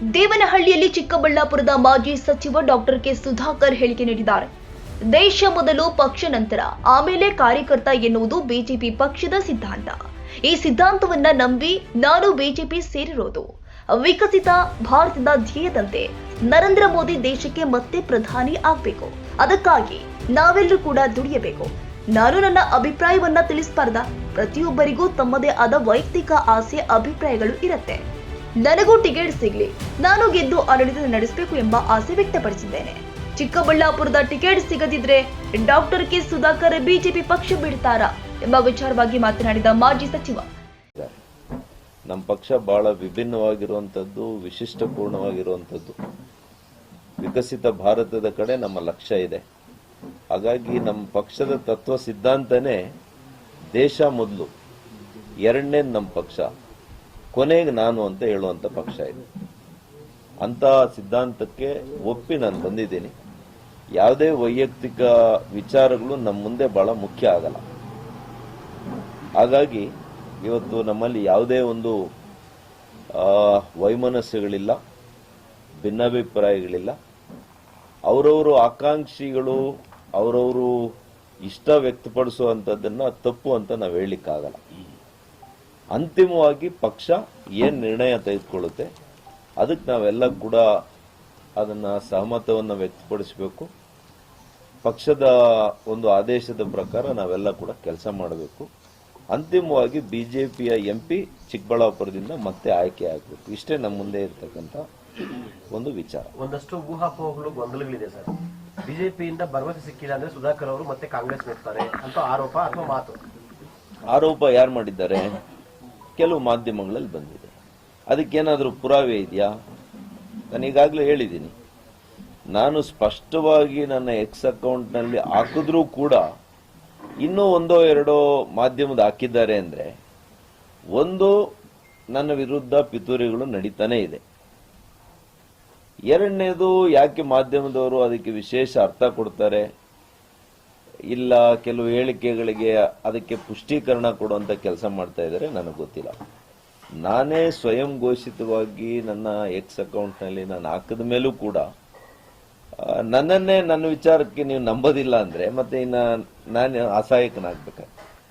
ದೇವನಹಳ್ಳಿಯಲ್ಲಿ ಚಿಕ್ಕಬಳ್ಳಾಪುರದ ಮಾಜಿ ಸಚಿವ ಡಾಕ್ಟರ್ ಕೆ ಸುಧಾಕರ್ ಹೇಳಿಕೆ ನೀಡಿದ್ದಾರೆ. ದೇಶ ಮೊದಲು, ಪಕ್ಷ ನಂತರ. ಆಮೇಲೆ ಕಾರ್ಯಕರ್ತ ಎನ್ನುವುದು ಬಿಜೆಪಿ ಪಕ್ಷದ ಸಿದ್ಧಾಂತ. ಈ ಸಿದ್ಧಾಂತವನ್ನ ನಂಬಿ ನಾನು ಬಿಜೆಪಿ ಸೇರಿರೋದು. ವಿಕಸಿತ ಭಾರತದ ಧ್ಯೇಯದಂತೆ ನರೇಂದ್ರ ಮೋದಿ ದೇಶಕ್ಕೆ ಮತ್ತೆ ಪ್ರಧಾನಿ ಆಗ್ಬೇಕು. ಅದಕ್ಕಾಗಿ ನಾವೆಲ್ಲರೂ ಕೂಡ ದುಡಿಯಬೇಕು. ನಾನು ನನ್ನ ಅಭಿಪ್ರಾಯವನ್ನ ತಿಳಿಸಬಾರ್ದ. ಪ್ರತಿಯೊಬ್ಬರಿಗೂ ತಮ್ಮದೇ ಆದ ವೈಯಕ್ತಿಕ ಆಸೆ, ಅಭಿಪ್ರಾಯಗಳು ಇರುತ್ತೆ. ನನಗೂ ಟಿಕೆಟ್ ಸಿಗ್ಲಿ. ನಾನು ಗೆದ್ದು ಆಡಳಿತ ನಡೆಸಬೇಕು ಎಂಬ ಆಸೆ ವ್ಯಕ್ತಪಡಿಸಿದ್ದೇನೆ. ಚಿಕ್ಕಬಳ್ಳಾಪುರದ ಟಿಕೆಟ್ ಸಿಗದಿದ್ರೆ ಡಾಕ್ಟರ್ ಕೆ. ಸುಧಾಕರ್ ಬಿಜೆಪಿ ಪಕ್ಷ ಬಿಡ್ತಾರಾ ಎಂಬ ವಿಚಾರವಾಗಿ ಮಾತನಾಡಿದ ಮಾಜಿ ಸಚಿವ. ನಮ್ಮ ಪಕ್ಷ ಬಹಳ ವಿಭಿನ್ನವಾಗಿರುವಂಥದ್ದು, ವಿಶಿಷ್ಟಪೂರ್ಣವಾಗಿರುವಂಥದ್ದು. ವಿಕಸಿತ ಭಾರತದ ಕಡೆ ನಮ್ಮ ಲಕ್ಷ್ಯ ಇದೆ. ಹಾಗಾಗಿ ನಮ್ಮ ಪಕ್ಷದ ತತ್ವ ಸಿದ್ಧಾಂತನೇ ದೇಶ ಮೊದಲು. ಎರಡನೇ ನಮ್ಮ ಪಕ್ಷ. ಕೊನೆಗೆ ನಾನು ಅಂತ ಹೇಳುವಂತ ಪಕ್ಷ ಇದೆ. ಅಂತ ಸಿದ್ಧಾಂತಕ್ಕೆ ಒಪ್ಪಿ ನಾನು ಬಂದಿದ್ದೀನಿ. ಯಾವುದೇ ವೈಯಕ್ತಿಕ ವಿಚಾರಗಳು ನಮ್ಮ ಮುಂದೆ ಬಹಳ ಮುಖ್ಯ ಆಗಲ್ಲ. ಹಾಗಾಗಿ ಇವತ್ತು ನಮ್ಮಲ್ಲಿ ಯಾವುದೇ ಒಂದು ವೈಮನಸ್ಸುಗಳಿಲ್ಲ ಭಿನ್ನಾಭಿಪ್ರಾಯಗಳಿಲ್ಲ. ಅವರವರು ಆಕಾಂಕ್ಷಿಗಳು, ಅವರವರು ಇಷ್ಟ ವ್ಯಕ್ತಪಡಿಸುವಂಥದ್ದನ್ನು ತಪ್ಪು ಅಂತ ನಾವು ಹೇಳಲಿಕ್ಕಾಗಲ್ಲ. ಅಂತಿಮವಾಗಿ ಪಕ್ಷ ಏನು ನಿರ್ಣಯ ತೆಗೆದುಕೊಳ್ಳುತ್ತೆ ಅದಕ್ಕೆ ನಾವೆಲ್ಲ ಕೂಡ ಅದನ್ನ ಸಹಮತವನ್ನು ವ್ಯಕ್ತಪಡಿಸಬೇಕು. ಪಕ್ಷದ ಒಂದು ಆದೇಶದ ಪ್ರಕಾರ ನಾವೆಲ್ಲ ಕೂಡ ಕೆಲಸ ಮಾಡಬೇಕು. ಅಂತಿಮವಾಗಿ ಬಿಜೆಪಿಯ ಎಂಪಿ ಚಿಕ್ಕಬಳ್ಳಾಪುರದಿಂದ ಮತ್ತೆ ಆಯ್ಕೆ ಆಗಬೇಕು. ಇಷ್ಟೇ ನಮ್ಮ ಮುಂದೆ ಇರತಕ್ಕಂತ ಒಂದು ವಿಚಾರ. ಒಂದಷ್ಟು ಊಹಾಪೋಹಗಳು ಗೊಂದಲಗಳಿದೆ ಸರ್. ಬಿಜೆಪಿಯಿಂದ ಭರವಸೆ ಸಿಕ್ಕಿಲ್ಲ ಅಂದ್ರೆ ಸುಧಾಕರ್ ಅವರು ಮತ್ತೆ ಕಾಂಗ್ರೆಸ್ ನೋಡ್ತಾರೆ ಅಂತ ಆರೋಪ ಅಥವಾ ಮಾತು? ಆರೋಪ ಯಾರು ಮಾಡಿದ್ದಾರೆ? ಕೆಲವು ಮಾಧ್ಯಮಗಳಲ್ಲಿ ಬಂದಿದೆ. ಅದಕ್ಕೇನಾದರೂ ಪುರಾವೆ ಇದೆಯಾ? ನಾನು ಈಗಾಗಲೇ ಹೇಳಿದ್ದೀನಿ. ನಾನು ಸ್ಪಷ್ಟವಾಗಿ ನನ್ನ ಎಕ್ಸ್ ಅಕೌಂಟ್ನಲ್ಲಿ ಹಾಕಿದ್ರೂ ಕೂಡ ಇನ್ನೂ ಒಂದೋ ಎರಡೋ ಮಾಧ್ಯಮದ ಹಾಕಿದ್ದಾರೆ ಅಂದರೆ ಒಂದು ನನ್ನ ವಿರುದ್ಧ ಪಿತೂರಿಗಳು ನಡೀತಾನೆ ಇದೆ. ಎರಡನೇದು ಯಾಕೆ ಮಾಧ್ಯಮದವರು ಅದಕ್ಕೆ ವಿಶೇಷ ಅರ್ಥ ಕೊಡ್ತಾರೆ? ಇಲ್ಲ, ಕೆಲವು ಹೇಳಿಕೆಗಳಿಗೆ ಅದಕ್ಕೆ ಪುಷ್ಟೀಕರಣ ಕೊಡುವಂತ ಕೆಲಸ ಮಾಡ್ತಾ ಇದ್ದಾರೆ, ನನಗೆ ಗೊತ್ತಿಲ್ಲ. ನಾನೇ ಸ್ವಯಂ ಘೋಷಿತವಾಗಿ ನನ್ನ ಎಕ್ಸ್ ಅಕೌಂಟ್ನಲ್ಲಿ ನಾನು ಹಾಕಿದ ಮೇಲೂ ಕೂಡ ನನ್ನನ್ನೇ ನನ್ನ ವಿಚಾರಕ್ಕೆ ನೀವು ನಂಬೋದಿಲ್ಲ ಅಂದ್ರೆ ಮತ್ತೆ ಇನ್ನ ನಾನು ಅಸಹಾಯಕನಾಗ್ಬೇಕಾಗ್ತದೆ